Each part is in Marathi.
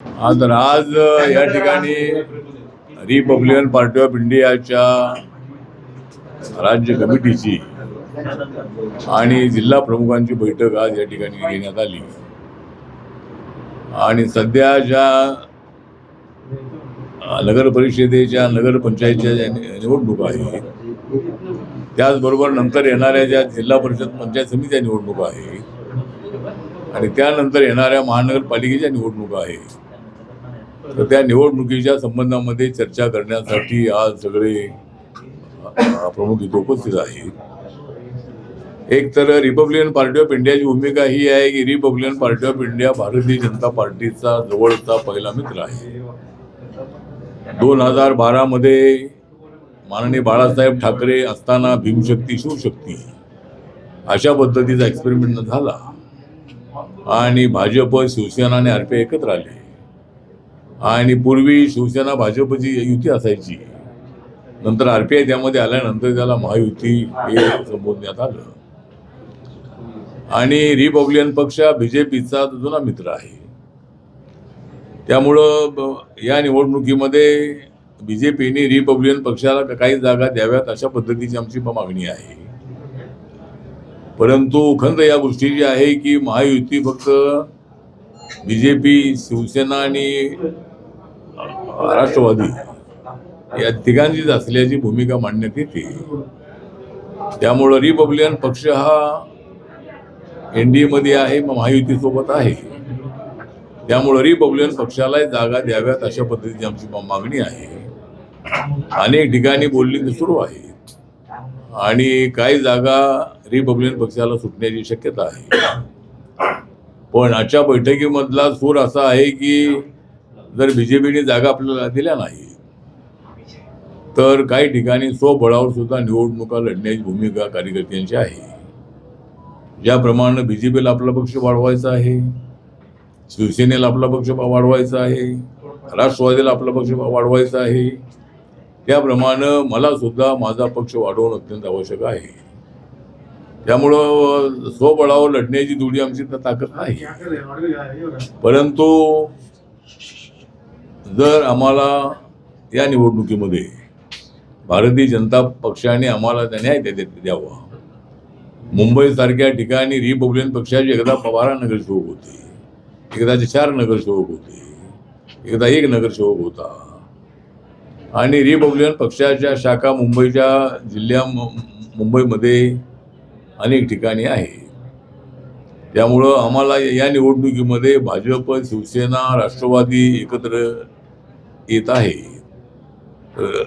आज आज या ठिकाणी रिपब्लिकन पार्टी ऑफ इंडियाच्या राज्य कमिटीची आणि जिल्हा प्रमुखांची बैठक आज या ठिकाणी घेण्यात आली. आणि सध्या ज्या नगर परिषदेच्या नगर पंचायतच्या ज्या निवडणुका आहेत त्याचबरोबर नंतर येणाऱ्या ज्या जिल्हा परिषद पंचायत समितीच्या निवडणुका आहेत आणि त्यानंतर येणाऱ्या महानगरपालिकेच्या निवडणुका आहेत तर त्या निवडणुकीच्या संबंधामध्ये चर्चा करण्यासाठी आज सगळे प्रमुख इथे उपस्थित आहेत. एक तर रिपब्लिकन पार्टी ऑफ इंडियाची भूमिका ही आहे की Republican party of India Bharatiya Janata पार्टीचा जवळचा पहिला मित्र आहे. दोन हजार बारामध्ये माननीय बाळासाहेब ठाकरे असताना भीमशक्ती शिवशक्ती अशा पद्धतीचा एक्सपेरिमेंट झाला आणि भाजप शिवसेना आणि आर पी एकत्र आले. आणि पूर्वी शिवसेना भाजपची युती असायची. नंतर आर पी आय त्यामध्ये आल्यानंतर त्याला महायुती हे संबोधण्यात आलं. आणि रिपब्लिकन पक्ष हा बीजेपीचा जुना मित्र आहे. त्यामुळं या निवडणुकीमध्ये बीजेपीने रिपब्लिकन पक्षाला काही जागा द्याव्यात अशा पद्धतीची आमची मागणी आहे. परंतु खंत या गोष्टीची आहे की महायुती फक्त बीजेपी शिवसेना आणि राष्ट्रवादी या तिघांचीच असल्याची भूमिका मांडण्यात येते. त्यामुळं रिपब्लिकन पक्ष हा एन डी एमध्ये आहे मग महायुतीसोबत आहे. त्यामुळं रिपब्लिकन पक्षाला जागा द्याव्यात अशा पद्धतीची आमची मागणी आहे. अनेक ठिकाणी बोलणी सुरू आहे. आणि काही जागा रिपब्लिकन पक्षाला सुटण्याची शक्यता आहे. पण आजच्या बैठकीमधला सूर असा आहे की जर बी जे पीने जागा आपल्याला दिल्या नाही तर काही ठिकाणी स्वबळावर सुद्धा निवडणुका लढण्याची भूमिका कार्यकर्त्यांची आहे. ज्याप्रमाणे पीला आपला पक्ष वाढवायचा आहे शिवसेनेला आपला पक्ष वाढवायचा आहे राष्ट्रवादीला आपला पक्ष वाढवायचा आहे त्याप्रमाणे मला सुद्धा माझा पक्ष वाढवणं अत्यंत आवश्यक आहे. त्यामुळं स्वबळावर लढण्याची दुडी आमची ताकद नाही परंतु जर आम्हाला या निवडणुकीमध्ये भारतीय जनता पक्षाने आम्हाला न्याय द्या- द्यावा. मुंबईसारख्या ठिकाणी रिपब्लिकन पक्षाची एकदा बारा नगरसेवक होते. एकदाचे चार नगरसेवक होते. एकदा एक नगरसेवक होता. आणि रिपब्लिकन पक्षाच्या शाखा मुंबईच्या जिल्ह्या मुंबईमध्ये अनेक ठिकाणी आहे. त्यामुळं आम्हाला या निवडणुकीमध्ये भाजप शिवसेना राष्ट्रवादी एकत्र येत आहे. तर,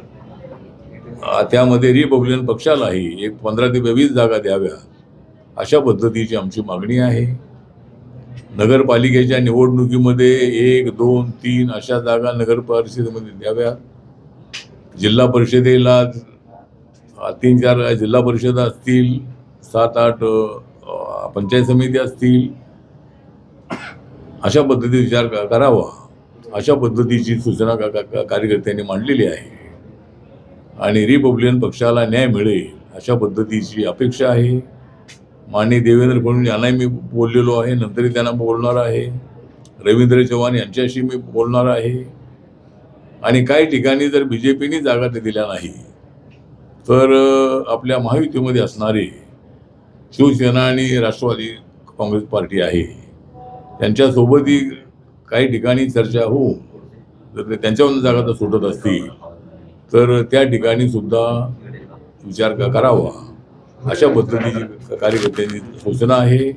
त्यामध्ये रिपब्लिकन पक्षालाही एक पंधरा ते वीस जागा द्याव्या अशा पद्धतीची आमची मागणी आहे. नगरपालिकेच्या निवडणुकीमध्ये एक दोन तीन अशा जागा नगर परिषदेमध्ये द्याव्या. जिल्हा परिषदेला तीन चार जिल्हा परिषद असतील सात आठ पंचायत समिती असतील अशा पद्धतीने विचार करावा. अशा पद्धतीची सूचना का- का- का- कार्यकर्त्यांनी मांडलेली आहे. आणि रिपब्लिकन पक्षाला न्याय मिळेल अशा पद्धतीची अपेक्षा आहे. माननीय देवेंद्र फडणवीस यांनाही मी बोललेलो आहे नंतरही त्यांना बोलणार आहे. रवींद्र चव्हाण यांच्याशी मी बोलणार आहे. आणि काही ठिकाणी जर बी जे पीने जागा ते दिल्या नाही तर आपल्या महायुतीमध्ये असणारे शिवसेना आणि राष्ट्रवादी काँग्रेस पार्टी आहे. त्यांच्यासोबतही काही ठिकाणी चर्चा होऊन जर ते त्यांच्यावरून जागा तर सुटत असतील. तर त्या ठिकाणी सुद्धा विचार करावा. अशा पद्धतीची कार्यकर्त्यांची सूचना आहे.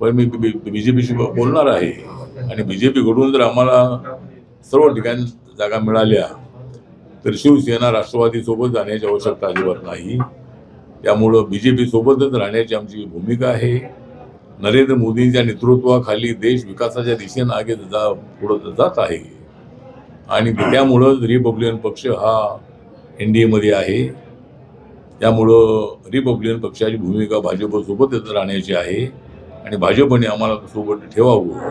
पण मी बी जे पीशी बोलणार आहे. आणि बी जे पीकडून जर आम्हाला सर्व ठिकाणी जागा मिळाल्या तर शिवसेना राष्ट्रवादीसोबत जाण्याची आवश्यकता अजिबात नाही. त्यामुळं बी जे पीसोबतच राहण्याची आमची भूमिका आहे. नरेंद्र मोदींच्या नेतृत्वाखाली देश विकासाच्या दिशेनं आगे जा पुढं जात आहे. आणि त्यामुळं रिपब्लिकन पक्ष हा एन डी एमध्ये आहे. त्यामुळं रिपब्लिकन पक्षाची भूमिका भाजपसोबतच राहण्याची आहे. आणि भाजपने आम्हाला सोबत ठेवावं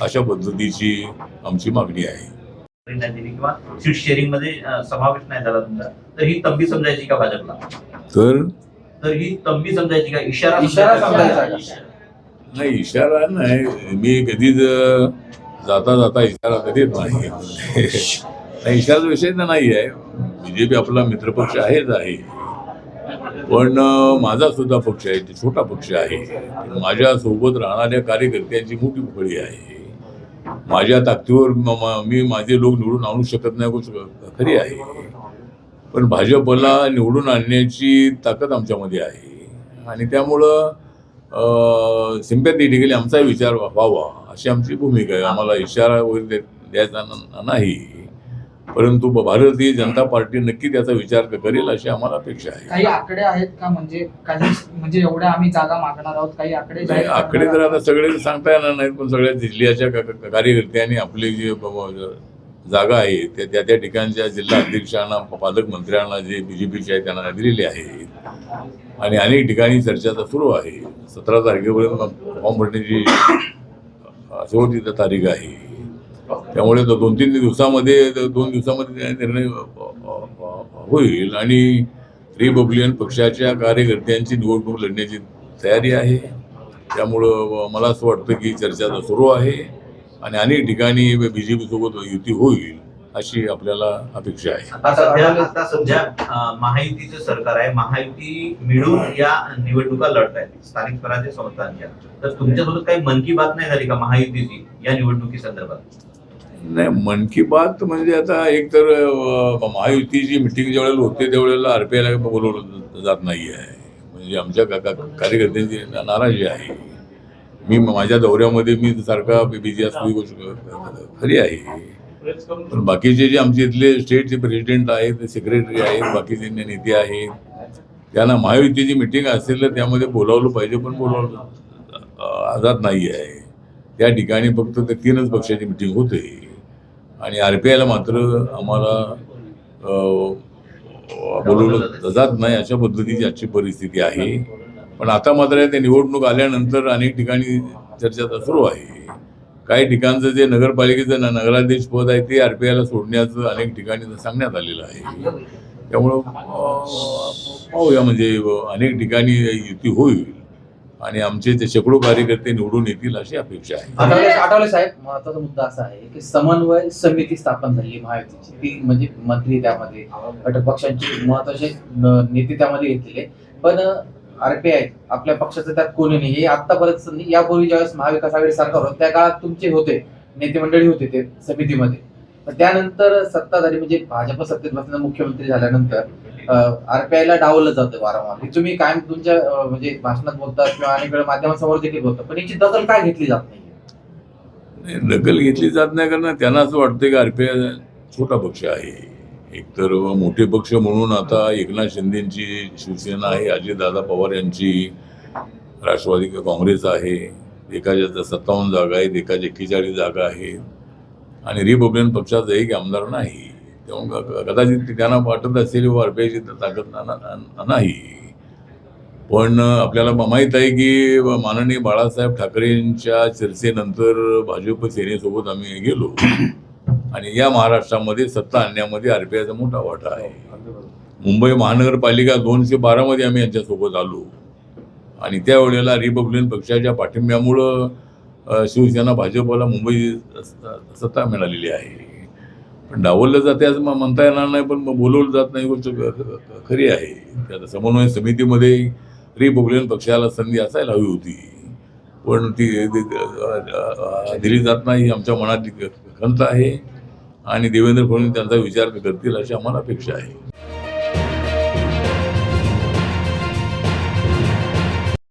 अशा पद्धतीची आमची मागणी आहे. किंवा सीट समावेश नाही झाला तुमचा. तर ही तंबी समजायची का भाजपला? तर? तर ही तंबी समजायची का? इशारा इशारा समजायचा समजायचा का? नाही इशारा नाही. मी कधीच जाता जाता इशारा कधीच नाही. नाही इशाराचा विषय तर नाही आहे बीजेपी आपला मित्रपक्ष आहेच आहे. पण माझा सुद्धा पक्ष आहे ते छोटा पक्ष आहे. माझ्या सोबत राहणाऱ्या कार्यकर्त्यांची मोठी फळी आहे. माझ्या ताकदीवर मी माझे लोक निवडून आणू शकत नाही गोष्ट खरी आहे. पण भाजपला निवडून आणण्याची ताकद आमच्यामध्ये आहे. आणि त्यामुळं सिम्पॅथेटिकली आमचा विचार व्हावा अशी आमची भूमिका आहे. आम्हाला इशारा वगैरे द्यायचा नाही. परंतु भारतीय जनता पार्टी नक्की त्याचा विचार करेल अशी आम्हाला अपेक्षा आहे. काही आकडे आहेत का? म्हणजे काही म्हणजे एवढ्या आम्ही जागा मागणार आहोत. काही आकडे नाही, आकडे तर? आता सगळे सांगता येणार नाहीत पण सगळ्या जिल्ह्याच्या कार्यकर्त्यांनी आपले जे जागा आहे. त्या त्या त्या ठिकाणच्या जिल्हा अध्यक्षांना पालकमंत्र्यांना जे बीजेपीचे आहे त्यांना दिलेले आहेत आणि अनेक ठिकाणी चर्चा तर सुरू आहे. सतरा तारखेपर्यंत फॉर्म भरण्याची शेवटची तारीख आहे. त्यामुळे तो दोन तीन दिवसामध्ये दोन दिवसामध्ये निर्णय होईल. आणि रिपब्लिकन पक्षाच्या कार्यकर्त्यांची निवडणूक लढण्याची तयारी आहे. त्यामुळं मला असं वाटतं की चर्चा तर सुरू आहे. आणि अनेक ठिकाणी बी जे सोबत युती होईल अशी आपल्याला अपेक्षा आहे. आता सध्या महायुतीचं सरकार आहे. महायुती मिळून या निवडणुका लढत आहेत. स्थानिक स्वराज्य संस्थांच्या तर तुमच्यासोबत काही मन की बात नाही झाली का महायुतीची या निवडणुकी संदर्भात? नाही मन की बात म्हणजे आता एक तर महायुतीची मिटिंग ज्या वेळेला होते त्यावेळेला आर पी आयला बोलवलं जात नाही आहे म्हणजे आमच्या कार्यकर्त्यांची नाराजी आहे. मी माझ्या दौऱ्यामध्ये मी सारखा बिझी असू ही गोष्ट खरी आहे. पण बाकीचे जे आमचे इथले स्टेटचे प्रेसिडेंट आहेत सेक्रेटरी आहेत बाकीचे नेते आहेत त्यांना महायुतीची मिटिंग असेल तर त्यामध्ये बोलावलं पाहिजे पण बोलावलं आझाद नाही आहे. त्या ठिकाणी फक्त ते तीनच पक्षाची मिटिंग होते. आणि आर पी आयला मात्र आम्हाला बोलवलं जात नाही अशा पद्धतीची आजची परिस्थिती आहे. पण आता मात्र ते निवडणूक आल्यानंतर अनेक ठिकाणी चर्चा सुरू आहे. काही ठिकाणचं जे नगरपालिकेचं नगराध्यक्ष पद आहे ते आर पी आयला सोडण्याचं अनेक ठिकाणी सांगण्यात आलेलं आहे. त्यामुळं पाहूया म्हणजे अनेक ठिकाणी युती होईल आणि आमचे ते शेकडो कार्यकर्ते निवडून येतील अशी अपेक्षा आहे. आठवले आठवले साहेब महत्त्वाचा मुद्दा असा आहे की समन्वय समिती स्थापन झाली महायुतीची. ती म्हणजे मंत्री त्यामध्ये घटक पक्षांचे महत्त्वाचे नेते त्यामध्ये घेतलेले पण आरपीआय आपल्या पक्षाचं त्यात कोणी नाही. हे आतापर्यंत नाही. यापूर्वी ज्यावेळेस महाविकास आघाडी सरकार होतं त्या काळात तुमचे होते नेते मंडळी होते ते समितीमध्ये. पण त्यानंतर सत्ताधारी म्हणजे भाजप सत्तेत बसल्यानंतर मुख्यमंत्री झाल्यानंतर आरपीआय ला डावललं जातं वारंवार. हे तुम्ही कायम तुमच्या म्हणजे भाषणात बोलता किंवा अनेक वेळा माध्यमांसमोर देखील बोलता पण याची दखल काय घेतली जात नाही? नाही, दखल घेतली जात नाही कारण त्यांना असं वाटतं की आरपीआय छोटा पक्ष आहे. एकतर मोठे पक्ष म्हणून आता एकनाथ शिंदेची शिवसेना आहे अजितदादा पवार यांची राष्ट्रवादी काँग्रेस आहे एकाच्या सत्तावन्न जागा आहेत एकाच्या एक्केचाळीस जागा आहेत. आणि रिपब्लिकन पक्षाचा एक आमदार नाही. तेव्हा कदाचित त्यांना वाटत असेल व ताकद ना- नाही. पण आपल्याला माहीत आहे की माननीय बाळासाहेब ठाकरेंच्या चर्चेनंतर भाजप सेनेसोबत आम्ही गेलो. आणि या महाराष्ट्रामध्ये सत्ता आणण्यामध्ये आरपीआयचा मोठा वाटा आहे. मुंबई महानगरपालिका दोनशे बारामध्ये आम्ही यांच्यासोबत आलो. आणि त्यावेळेला रिपब्लिकन पक्षाच्या पाठिंब्यामुळं शिवसेना भाजपला मुंबई सत्ता मिळालेली आहे. पण डावललं जाते असं म्हणता येणार नाही पण मग बोलवलं जात नाही ही गोष्ट खरी आहे. त्या समन्वय समितीमध्ये रिपब्लिकन पक्षाला संधी असायला हवी होती. पण ती दिली जात नाही ही आमच्या मनातली ख- खंत आहे. आणि देवेंद्र फडणवीस त्यांचा विचार करतील अशी आम्हाला अपेक्षा आहे.